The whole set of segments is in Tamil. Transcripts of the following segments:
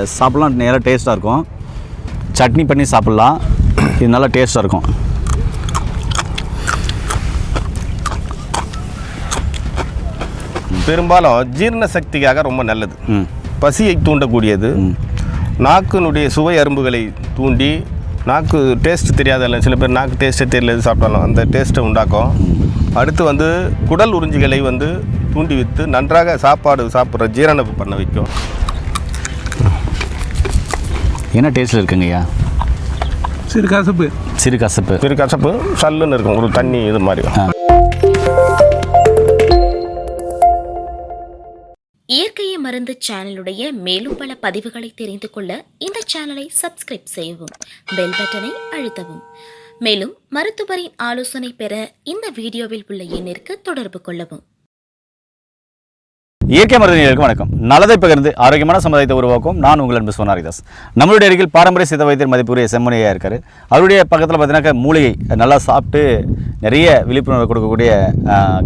சாப்பிட்லாம். நேராக டேஸ்ட்டாக இருக்கும். சட்னி பண்ணி சாப்பிட்லாம். இது நல்லா டேஸ்ட்டாக இருக்கும். பெரும்பாலும் ஜீரண சக்திக்காக ரொம்ப நல்லது. பசியை தூண்டக்கூடியது. நாக்கினுடைய சுவை அரும்புகளை தூண்டி நாக்கு டேஸ்ட் தெரியாதல்ல சில பேர் நாக்கு டேஸ்ட்டே தெரியல சாப்பிட்டாலும் அந்த டேஸ்ட்டை உண்டாக்கும். அடுத்து வந்து குடல் உறிஞ்சிகளை வந்து தூண்டி வித்து நன்றாக சாப்பாடு சாப்பிட்ற ஜீரணம் பண்ண வைக்கும். என்ன டேஸ்ட்டில் இருக்குங்கய்யா சிறு கசப்பு. சிறு கசப்பு. சிறு கசப்பு சல்லுன்னு இருக்கும். ஒரு தண்ணி இது மாதிரி. இயற்கையை மருந்து சேனலுடைய மேலும் பல பதிவுகளை தெரிந்து கொள்ள இந்த சேனலை சப்ஸ்கிரைப் செய்யவும் பெல் பட்டனை அழுத்தவும். மேலும் மருத்துவரின் ஆலோசனை பெற இந்த வீடியோவில் உள்ள எண்ணிற்கு தொடர்பு கொள்ளவும். இயற்கை மருத்துவர்களுக்கு வணக்கம். நல்லதை பகிர்ந்து ஆரோக்கியமான சமுதாயத்தை உருவாக்கும் நான் உங்கள் அன்பு சோனாரிதாஸ் நம்மளுடைய அருகில் பாரம்பரிய சித்த வைத்தியர் மதிப்புரிய செம்மனையாக இருக்கார். அவருடைய பக்கத்தில் பார்த்தீங்கன்னாக்கா மூலிகை நல்லா சாப்பிட்டு நிறைய விழிப்புணர்வு கொடுக்கக்கூடிய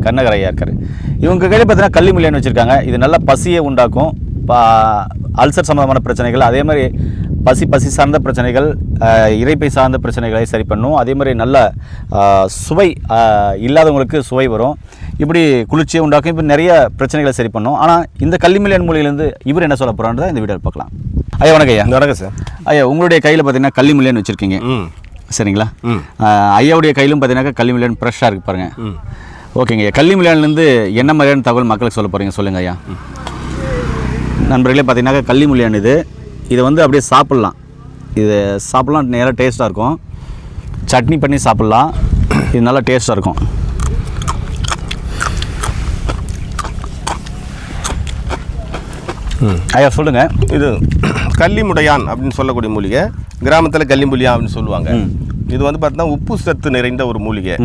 கண்ணகரையாக இருக்கார். இவங்க கையில் பார்த்தீங்கன்னா கள்ளி மூலிகைன்னு வச்சுருக்காங்க. இது நல்லா பசியை உண்டாக்கும் பா அல்சர் சம்மந்தமான பிரச்சனைகள் அதே மாதிரி பசி பசி சார்ந்த பிரச்சனைகள் ஆஹ், இரைப்பை சார்ந்த பிரச்சனைகளை சரி பண்ணும். அதே மாதிரி நல்ல சுவை இல்லாதவங்களுக்கு சுவை வரும். இப்படி குளிர்ச்சியை உண்டாக்கும். இப்போ நிறைய பிரச்சனைகளை சரி பண்ணும். ஆனால் இந்த கள்ளிமில்லியன் மூலையிலேருந்து இவர் என்ன சொல்ல போகிறான்றதை இந்த வீடியோவில் பார்க்கலாம். ஐயா வணக்கம் ஐயா. நடக்க சார். ஐயா உங்களுடைய கையில் பார்த்தீங்கன்னா கள்ளிமில்லியன் வச்சுருக்கீங்க. சரிங்களா? ஐயாவுடைய கையிலும் பார்த்தீங்கன்னா கள்ளிமில்லியன் ஃப்ரெஷ்ஷாக இருக்கு பாருங்க. ம். ஓகேங்க ஐயா. கள்ளிமில்லியன்லேருந்து என்ன மாதிரியான தகவல் மக்களுக்கு சொல்ல போகிறீங்க சொல்லுங்கள் ஐயா. நண்பர்களே பார்த்தீங்கன்னாக்கா கள்ளிமுல்லியான் இது. இதை வந்து அப்படியே சாப்பிட்லாம். இது சாப்பிட்லாம் நேராக டேஸ்ட்டாக இருக்கும். சட்னி பண்ணி சாப்பிட்லாம். இது நல்லா டேஸ்ட்டாக இருக்கும். ஐயா சொல்லுங்கள் இது கள்ளிமுடையான் அப்படின்னு சொல்லக்கூடிய மூலிகை. கிராமத்தில் கள்ளிமுலியா அப்படின்னு சொல்லுவாங்க. இது வந்து பார்த்தீங்கன்னா உப்பு சத்து நிறைந்த ஒரு மூலிகை.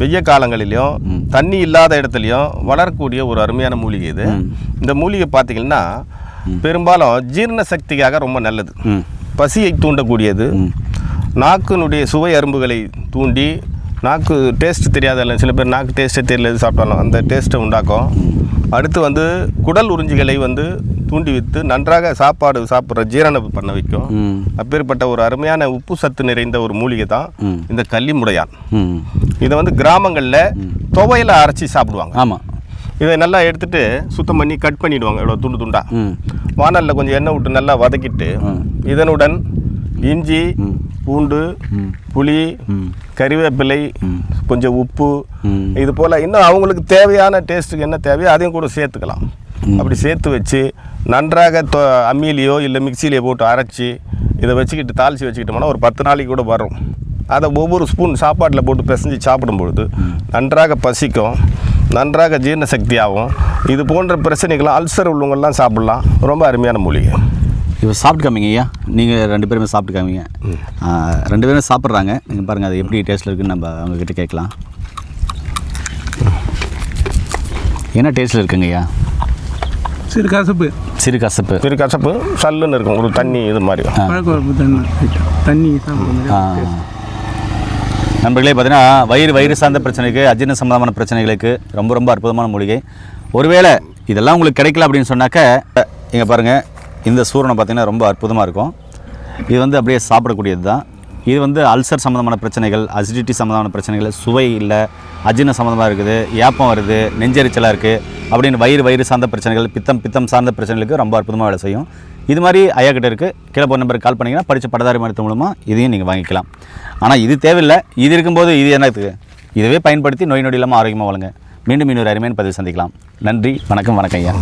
வெய்ய காலங்களிலும் தண்ணி இல்லாத இடத்துலையும் வளரக்கூடிய ஒரு அருமையான மூலிகை இது. இந்த மூலிகை பார்த்தீங்கன்னா பெரும்பாலும் ஜீரண சக்திக்காக ரொம்ப நல்லது. பசியை தூண்டக்கூடியது. நாக்கினுடைய சுவை அரும்புகளை தூண்டி நாக்கு டேஸ்ட் தெரியாதல்ல சில பேர் நாக்கு டேஸ்ட்டே தெரியல சாப்பிட்டாலும் அந்த டேஸ்ட்டை உண்டாக்கும். அடுத்து வந்து குடல் உறிஞ்சிகளை வந்து தூண்டி வித்து நன்றாக சாப்பாடு சாப்பிட்ற ஜீரணம் பண்ண வைக்கும். அப்பேற்பட்ட ஒரு அருமையான உப்பு சத்து நிறைந்த ஒரு மூலிகை தான். இந்த கள்ளிமுடையான் இதை வந்து கிராமங்களில் துவையில அரைச்சி சாப்பிடுவாங்க. ஆமாம் இதை நல்லா எடுத்துட்டு சுத்தம் பண்ணி கட் பண்ணிடுவாங்க. இவ்வளோ துண்டு துண்டா. வானலில் கொஞ்சம் எண்ணெய் விட்டு நல்லா வதக்கிட்டு. இதனுடன் இஞ்சி பூண்டு புளி கறிவேப்பிலை கொஞ்சம் உப்பு. இது போல் இன்னும் அவங்களுக்கு தேவையான டேஸ்ட்டுக்கு என்ன தேவையோ அதையும் கூட சேர்த்துக்கலாம். அப்படி சேர்த்து வச்சு நன்றாக தொ- அம்மியிலையோ இல்லை மிக்சியிலையோ போட்டு அரைச்சி இதை வச்சுக்கிட்டு தாளித்து வச்சுக்கிட்டோம்னா ஒரு பத்து நாளைக்கு கூட வரும். அதை ஒவ்வொரு ஸ்பூன் சாப்பாட்டில் போட்டு பிசைஞ்சு சாப்பிடும் பொழுது நன்றாக பசிக்கும். நன்றாக ஜீரண சக்தியாகும் இது போன்ற பிரச்சனைகள்லாம் அல்சர் உள்ளவங்கெல்லாம் சாப்பிடலாம். ரொம்ப அருமையான மூலிகை. இப்போ சாப்பிட்டு காமிங்க ஐயா. நீங்கள் ரெண்டு பேருமே சாப்பிட்டு காமிங்க ரெண்டு பேரும் சாப்பிட்றாங்க. நீங்கள் பாருங்கள் அது எப்படி டேஸ்ட்டில் இருக்குன்னு நம்ம அவங்கக்கிட்ட கேட்கலாம். என்ன டேஸ்ட்டில் இருக்குங்க ஐயா? சிறு கசப்பு. சிறு கசப்பு. திரு கசப்பு சல்லுன்னு இருக்கும். ஒரு தண்ணி இது மாதிரி. தண்ணி. தண்ணி. நண்பர்களே பார்த்தீங்கன்னா வயிறு வயிறு சார்ந்த பிரச்சனைக்கு அஜீர்ண சம்பந்தமான பிரச்சனைகளுக்கு ரொம்ப ரொம்ப அற்புதமான மூலிகை. ஒருவேளை இதெல்லாம் உங்களுக்கு கிடைக்கல அப்படின்னு சொன்னாக்க இங்கே பாருங்கள் இந்த சூரணம் பார்த்தீங்கன்னா ரொம்ப அற்புதமாக இருக்கும். இது வந்து அப்படியே சாப்பிடக்கூடியது தான் இது வந்து அல்சர் சம்மந்தமான பிரச்சனைகள் அசிடிட்டி சம்மந்தமான பிரச்சனைகள் சுவை இல்லை அஜீர்ண சம்மந்தமாக இருக்குது ஏப்பம் வருது நெஞ்செரிச்சலாக இருக்குது அப்படின்னு வயிறு வயிறு சார்ந்த பிரச்சனைகள் பித்தம் பித்தம் சார்ந்த பிரச்சனைகளுக்கு ரொம்ப அற்புதமாக வேலை செய்யும். இது மாதிரி ஐயா கிட்ட இருக்குது கீழே போன நம்பருக்கு கால் பண்ணிங்கன்னா படித்த படதாரி மருத்துவ மூலமாக இதையும் நீங்கள் வாங்கிக்கலாம். ஆனால் இது தேவையில்லை. இது இருக்கும்போது இது என்னத்துக்கு? இதுவே பயன்படுத்தி நோய் நொடி இல்லாமல் ஆரோக்கியமாக வளங்க மீண்டும் இன்னொரு அருமையான பதிவு சந்திக்கலாம். நன்றி வணக்கம் வணக்கம் ஐயா.